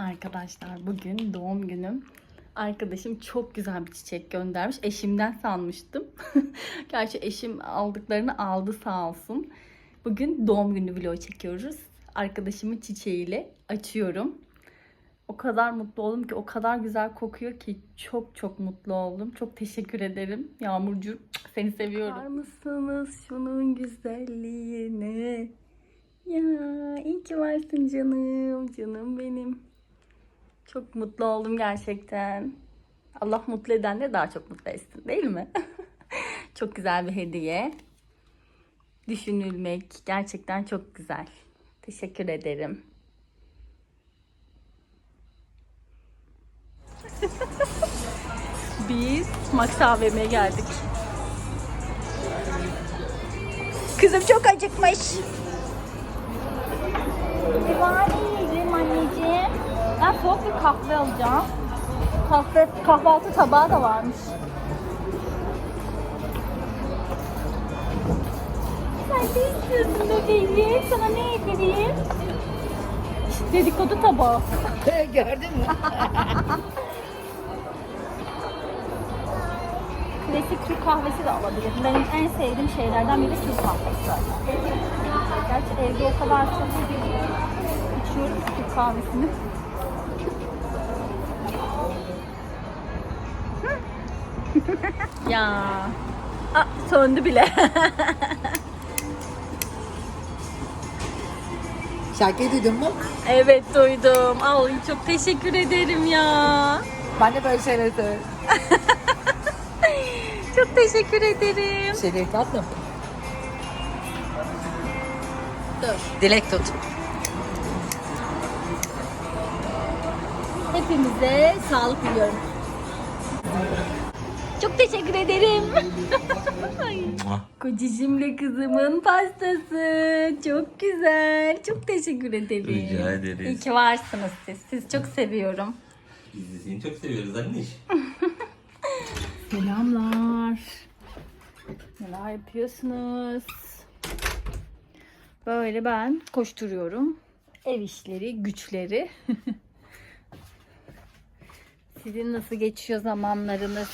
Arkadaşlar bugün doğum günüm. Arkadaşım çok güzel bir çiçek göndermiş. Eşimden sanmıştım. Gerçi eşim aldıklarını aldı sağ olsun. Bugün doğum günü vlogu çekiyoruz. Arkadaşımın çiçeğiyle açıyorum. O kadar mutlu oldum ki o kadar güzel kokuyor ki çok çok mutlu oldum. Çok teşekkür ederim. Yağmurcuğum seni seviyorum. Bakar mısınız şunun güzelliğine? Ya iyi ki varsın canım. Canım benim. Çok mutlu oldum gerçekten. Allah mutlu eden de daha çok mutlu etsin değil mi? çok güzel bir hediye. Düşünülmek gerçekten çok güzel. Teşekkür ederim. Biz Max AVM'ye geldik. Kızım çok acıkmış. Var yiyeceğim anneciğim. Ben soğuk bir kahve alacağım. Kahve, kahvaltı tabağı da varmış. Sen ne istiyorsun bebeğim? Sana ne yedireyim? Dedikodu tabağı. Gördün mü? Klasik Türk kahvesi de alabilirim. Benim en sevdiğim şeylerden biri Türk kahvesi. Gerçi evde o kadar çok içiyorum Türk kahvesini. Ya. Aa, söndü bile. Şarkıyı duydun mu? evet duydum. Ay çok teşekkür ederim ya. Ben de böyle şeyler severim. Çok teşekkür ederim. Şeyleri tatlım. Dur. Dilek tut. Hepimize sağlık diliyorum. Çok teşekkür ederim. Kocacığımla kızımın pastası. Çok güzel. Çok teşekkür ederim. Rica ederiz. İyi ki varsınız siz. Sizi çok seviyorum. Biz de seni çok seviyoruz anneş. Selamlar. Neler yapıyorsunuz? Böyle ben koşturuyorum. Ev işleri, güçleri. Sizin nasıl geçiyor zamanlarınız?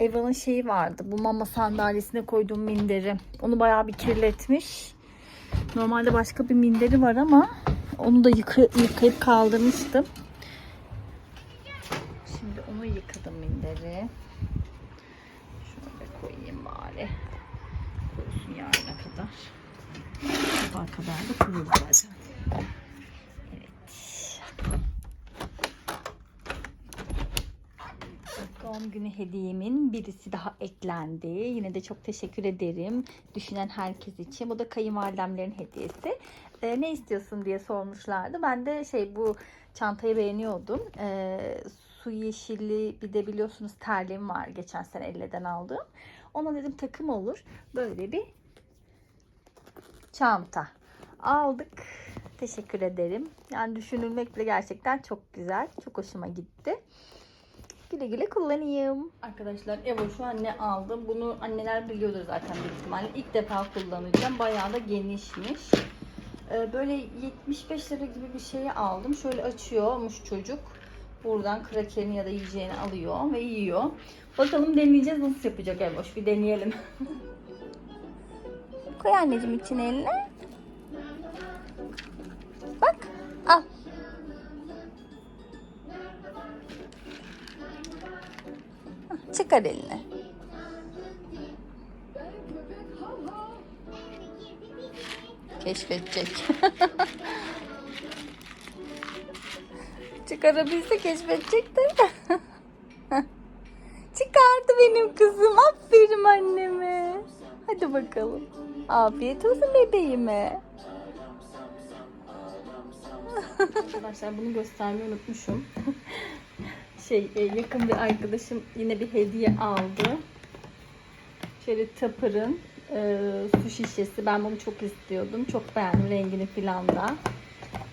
Eva'nın şeyi vardı. Bu mama sandalyesine koyduğum minderi. Onu bayağı bir kirletmiş. Normalde başka bir minderi var ama onu da yıka- yıkayıp kaldırmıştım. Şimdi onu yıkadım minderi. Şöyle koyayım bari. Kurusun yarına kadar. Sabah kadar da kurur zaten. Evet. Doğum günü hediyemin birisi daha eklendi. Yine de çok teşekkür ederim. Düşünen herkes için. Bu da kayınvalidemlerin hediyesi. Ee, ne istiyorsun diye sormuşlardı. Ben de şey bu çantayı beğeniyordum. Ee, su yeşilli bir de biliyorsunuz terliğim var. Geçen sene elleden aldığım. Ona dedim takım olur. Böyle bir çanta aldık. Teşekkür ederim. Yani düşünülmek bile gerçekten çok güzel. Çok hoşuma gitti. Güle güle kullanayım. Arkadaşlar Evo şu an ne aldım? Bunu anneler biliyordur zaten büyük ihtimalle. İlk defa kullanacağım. Bayağı da genişmiş. Ee, böyle 75 lira gibi bir şeyi aldım. Şöyle açıyormuş çocuk. Buradan krakerini ya da yiyeceğini alıyor ve yiyor. Bakalım deneyeceğiz nasıl yapacak Evoş. Bir deneyelim. Koy anneciğim içine eline. Bak. Al. Çıkar elini. Keşfedecek. Çıkarabilse keşfedecek de. Çıkardı benim kızım. Aferin anneme. Hadi bakalım. Afiyet olsun bebeğime. Arkadaşlar bunu göstermeyi unutmuşum. şey e, yakın bir arkadaşım yine bir hediye aldı. Şöyle Tupper'ın e, su şişesi. Ben bunu çok istiyordum. Çok beğendim rengini filan da.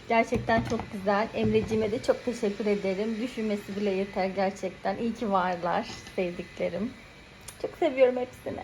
Gerçekten çok güzel. Emreciğime de çok teşekkür ederim. Düşünmesi bile yeter gerçekten. İyi ki varlar sevdiklerim. Çok seviyorum hepsini.